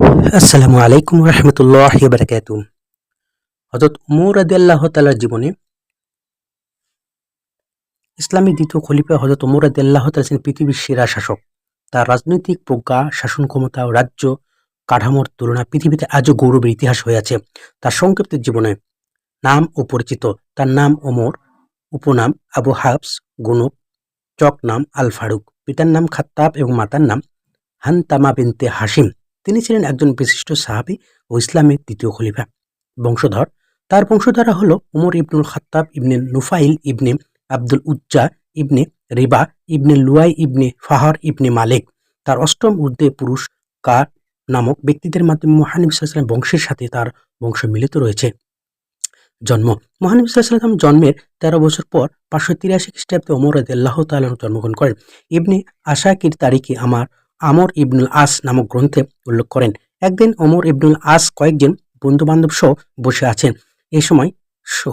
আসসালামু আলাইকুম রহমতুল্লাহ বারকাত। হজরত উমর আদি আল্লাহ তালার জীবনে ইসলামী দ্বিতীয় খলিফা হজরত উমর আদি আল্লাহ তালা ছিলেন পৃথিবীর সেরা শাসক। তার রাজনৈতিক প্রজ্ঞা, শাসন ক্ষমতা ও রাজ্য কাঠামোর তুলনা পৃথিবীতে আজও গৌরবের ইতিহাস হয়ে আছে। তার সংক্ষিপ্ত জীবনে নাম ও পরিচিত তার নাম ওমর, উপনাম আবু হাফস, গুনুব চক নাম আল ফারুক পিতার নাম খাত্তাব এবং মাতার নাম হান্তামা বিনতে হাসিম তিনি ছিলেন একজন বিশিষ্ট সাহাবি ও ইসলামের দ্বিতীয় খলিফা। বংশধর। তার বংশধরা হল উমর ইবনুল খাত্তাব ইবনে নুফাইল ইবনে আব্দুল উজ্জা ইবনে রিবা ইবনে লুয়াই ইবনে ফাহর ইবনে মালিক। তার অষ্টম ঊর্ধ্বে পুরুষ কার নামক ব্যক্তিদের মাধ্যমে মহানবী বংশের সাথে তার বংশ মিলিত রয়েছে। জন্ম। মহানবী জন্মের তেরো বছর পর পাঁচশো তিরাশি খ্রিস্টাব্দে রাদি আল্লাহ তালন জন্মগ্রহণ করেন। ইবনে আশাকির তারিখে আমার আমর ইবনুল আস নামক গ্রন্থে উল্লেখ করেন। একদিন ওমর ইবনুল আস কয়েকজন বন্ধু বান্ধব সহ বসে আছেন। এই সময়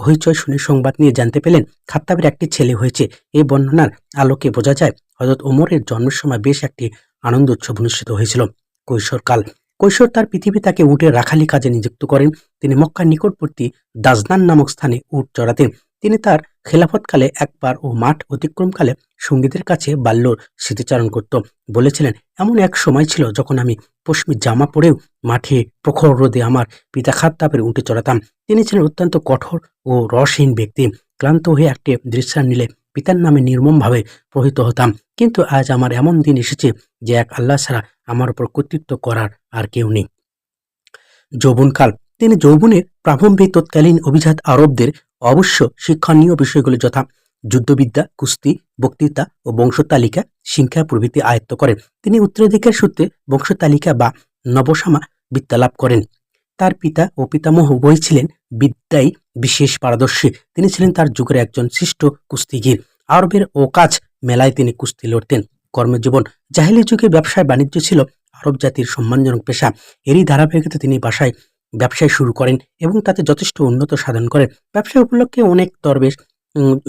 হইচই শুনে সংবাদ নিয়ে জানতে পেলেন খাত্তাবের একটি ছেলে হয়েছে। এই বর্ণনার আলোকে বোঝা যায় হজরত ওমরের জন্মের সময় বেশ একটি আনন্দ উৎসব অনুষ্ঠিত হয়েছিল। কৈশোরকাল কৈশোর তার পৃথিবী তাকে উটের রাখালি কাজে নিযুক্ত করেন। তিনি মক্কার নিকটবর্তী দাজনান নামক স্থানে উট চড়াতেন। তিনি তার খেলাফতকালে একবার ও মাঠ অতিক্রমকালে সঙ্গীদের কাছে বাল্যর স্মৃতিচারণ করত। বলেছিলেন, এমন এক সময় ছিল যখন আমি পশ্চিমী জামা পরেও মাঠে প্রখর রোদে আমার পিতা খাত্তাপের উঠে চড়াতাম। তিনি ছিলেন অত্যন্ত কঠোর ও রসহীন ব্যক্তি। ক্লান্ত হয়ে একটি দৃশ্যান নিলে পিতার নামে নির্মমভাবে প্রহিত হতাম। কিন্তু আজ আমার এমন দিন এসেছে যে এক আল্লাহ ছাড়া আমার উপর কর্তৃত্ব করার আর কেউ নেই। যৌবনকাল। তিনি যৌবনের প্রারম্ভিক তৎকালীন অভিজাত আরবদের অবশ্য শিক্ষণীয় বিষয়গুলি যথা যুদ্ধবিদ্যা, কুস্তি, বক্তৃতা ও বংশতালিকা শিক্ষা প্রভৃতি আয়ত্ত করেন। তিনি উত্তরাধিকার সূত্রে বংশতালিকা বা নবসামা বিদ্যা লাভ করেন। তার পিতা ও পিতামহ উভয় ছিলেন বিদ্যায় বিশেষ পারদর্শী। তিনি ছিলেন তার যুগের একজন সৃষ্ট কুস্তিগীর। আরবের ও কাজ মেলায় তিনি কুস্তি লড়তেন। কর্মজীবন, জাহিলি যুগে ব্যবসায় বাণিজ্য ছিল আরব জাতির সম্মানজনক পেশা। এরই ধারাবাহিকতা তিনি বাসায় ব্যবসায় শুরু করেন এবং তাতে যথেষ্ট উন্নত সাধন করেন। ব্যবসা উপলক্ষে অনেক দরবেশ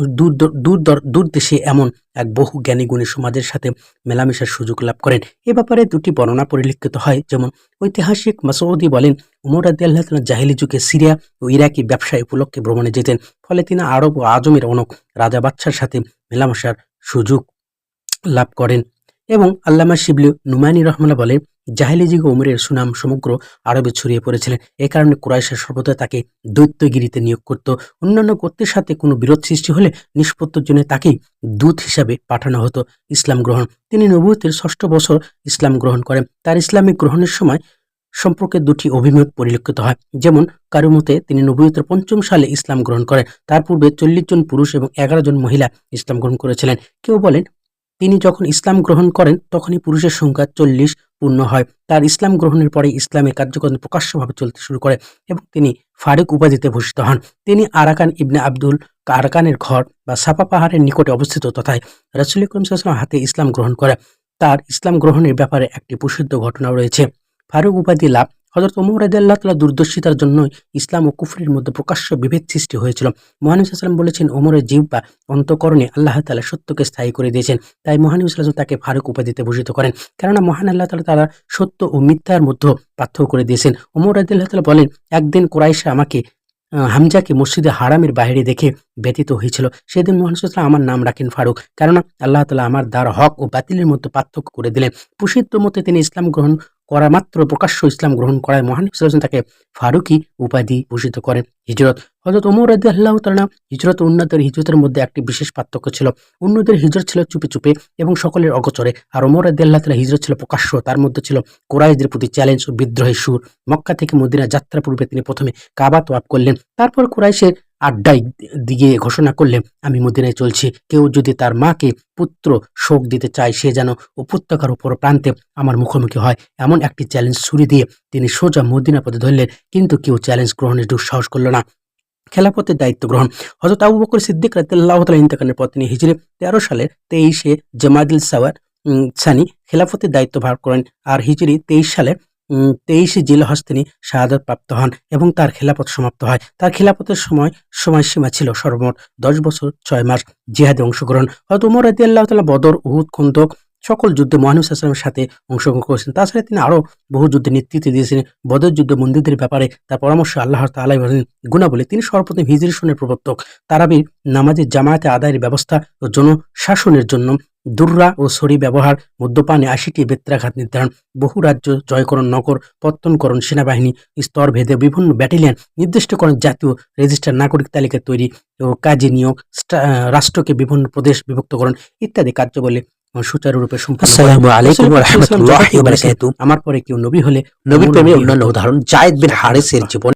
দূর দূর- দূর দেশে এমন এক বহু জ্ঞানী গুণী সমাজের সাথে মেলামেশার সুযোগ লাভ করেন। এ ব্যাপারে দুটি বর্ণনা পরিলক্ষিত হয়। যেমন, ঐতিহাসিক মাসৌদি বলেন, উমর আদি আল্লাহ জাহিলি যুগে সিরিয়া ও ইরাকি ব্যবসায় উপলক্ষে ভ্রমণে যেতেন, ফলে তিনি আরব ও আজমের অনেক রাজা বাচ্চার সাথে মেলামেশার সুযোগ লাভ করেন। এবং আল্লামা শিবলি নুমানি রহমাল্লাহ বলে জাহেলি যুগে উমরের সুনাম সমগ্র আরবে ছড়িয়ে পড়েছিলেন। এ কারণে কুরাইশা সর্বদা তাকে দৈত্যগিরিতে নিয়োগ করত। অন্যান্য গোত্রের সাথে কোনো বিরোধ সৃষ্টি হলে নিষ্পত্তির জন্য তাকেই দূত হিসাবে পাঠানো হতো ইসলাম গ্রহণ। তিনি নবুয়তের ষষ্ঠ বছর ইসলাম গ্রহণ করেন। তার ইসলামিক গ্রহণের সময় সম্পর্কে দুটি অভিমত পরিলক্ষিত হয়। যেমন কারও মতে তিনি নবুয়তের পঞ্চম সালে ইসলাম গ্রহণ করেন। তার পূর্বে চল্লিশ জন পুরুষ এবং এগারো জন মহিলা ইসলাম গ্রহণ করেছিলেন। কেউ বলেন, তিনি যখন ইসলাম গ্রহণ করেন, তখনই পুরুষের সংখ্যা চল্লিশ। পূর্ণ হয়। তার ইসলাম গ্রহণের পরে ইসলামের কার্যক্রম প্রকাশ্যভাবে চলতে শুরু করে এবং তিনি ফারুক উপাধিতে ভূষিত হন। তিনি আরাকান ইবনে আব্দুল আরাকানের ঘর বা সাপা পাহাড়ের নিকটে অবস্থিত তথায় রাসুল ইকরম হাতে ইসলাম গ্রহণ করে। তার ইসলাম গ্রহণের ব্যাপারে একটি প্রসিদ্ধ ঘটনা রয়েছে। ফারুক উপাধি লাভ হজরত ওমর আল্লাহ তালা দূরদর্শিতার জন্য ইসলাম ও কুফরির মধ্যে প্রকাশ্য বিভেদ সৃষ্টি হয়েছিল। মহানবী সাল্লাম বলেছেন, ওমরের জীব বা অন্তকরণে আল্লাহ তালা সত্যকে স্থায়ী করে দিয়েছেন। তাই মহানবী সাল্লাম তাকে ফারুক উপাধিতে ভূষিত করেন। কেননা মহান আল্লাহ তালা তারা সত্য ও মিথ্যার মধ্যে পার্থক্য করে দিয়েছেন। ওমর আল্লাহ তালা বলেন, একদিন কোরাইশা আমাকে হামজাকে মসজিদে হারামের বাইরে দেখে ব্যতীত হয়েছিল। সেদিন মহানসাল্লাম আমার নাম রাখেন ফারুক। কেননা আল্লাহ তালা আমার দ্বার হক ও বাতিলের মধ্যে পার্থক্য করে দিলেন। প্রসিদ্ধ মতে তিনি ইসলাম গ্রহণ করা মাত্র প্রকাশ্য ইসলাম গ্রহণ করায় মহান ওয়াসাল্লাম তাকে ফারুকি উপাধি ভূষিত করেন। হিজরত হজরত ওমর রাদি আল্লাহ তালা হিজরত উন্নতের হিজরতের মধ্যে একটি বিশেষ পার্থক্য ছিল। উন্নতের হিজরত ছিল চুপে চুপে এবং সকলের অগচরে, আর ওমর রাদি আল্লাহ তালা হিজরত ছিল প্রকাশ্য, তার মধ্যে ছিল কোরাইশদের প্রতি চ্যালেঞ্জ ও বিদ্রোহের সুর। মক্কা থেকে মদিনা যাত্রা পূর্বে তিনি প্রথমে কাবা তোয়াব করলেন, তারপর কুরাইশের আড্ডায় দিয়ে ঘোষণা করলেন আমি মদিনায় চলছি। কেউ যদি তার মাকে পুত্র শোক দিতে চায়, সে যেন উপত্যকার উপর প্রান্তে আমার মুখোমুখি হয়। এমন একটি চ্যালেঞ্জ ছুরি দিয়ে তিনি সোজা মদিনা পথে ধরলেন, কিন্তু কেউ চ্যালেঞ্জ গ্রহণের দুঃসাহস করল না। খেলাপথের দায়িত্ব গ্রহণ। হজরত আবু বকর সিদ্দিক রাদিয়াল্লাহু তাআলা ইন্তেকালের পর তিনি হিজরি তেরো সালের তেইশে জামাদিল সাওয়ার সানি খেলাফতের দায়িত্ব ভার করেন। আর হিজরি তেইশ সালের তেইশে জিলহজ তিনি শাহাদত প্রাপ্ত হন এবং তার খেলাপথ সমাপ্ত হয়। তার খেলাপথের সময় সময়সীমা ছিল সর্বমোট দশ বছর ছয় মাস জিহাদে অংশগ্রহণ। হয়তো উমর রাদি আল্লাহ তালা বদর, উহুদ খন্দক সকল যুদ্ধে মহানবী সাল্লামের সাথে অংশগ্রহণ করেছেন। তাছাড়া তিনি আরও বহু যুদ্ধে নেতৃত্ব দিয়েছেন। বদর যুদ্ধ বন্দীদের ব্যাপারে তার পরামর্শ আল্লাহ তালাই গুণাবলী। তিনি সর্বপ্রথম হিজরি প্রবর্তক। তারাবির নামাজের জামায়াতে আদায়ের ব্যবস্থা ও জনশাসনের জন্য দুর্রা ও সরি ব্যবহার মদ্যপানে আশিটি বেত্রাঘাত নির্ধারণ বহু রাজ্য জয়করণ নগর পত্তনকরণ সেনাবাহিনী স্তর ভেদে বিভিন্ন ব্যাটালিয়ন নির্দিষ্টকরণ জাতীয় রেজিস্টার নাগরিক তালিকা তৈরি ও কাজে নিয়োগ রাষ্ট্রকে বিভিন্ন প্রদেশ বিভক্তকরণ ইত্যাদি কার্যাবলী সুচারুরূপে আমার পরে কেউ নবী হলে অমর প্রেমে নবী অন্যান্য উদাহরণ জায়েদ বিন হারিসের জীবন।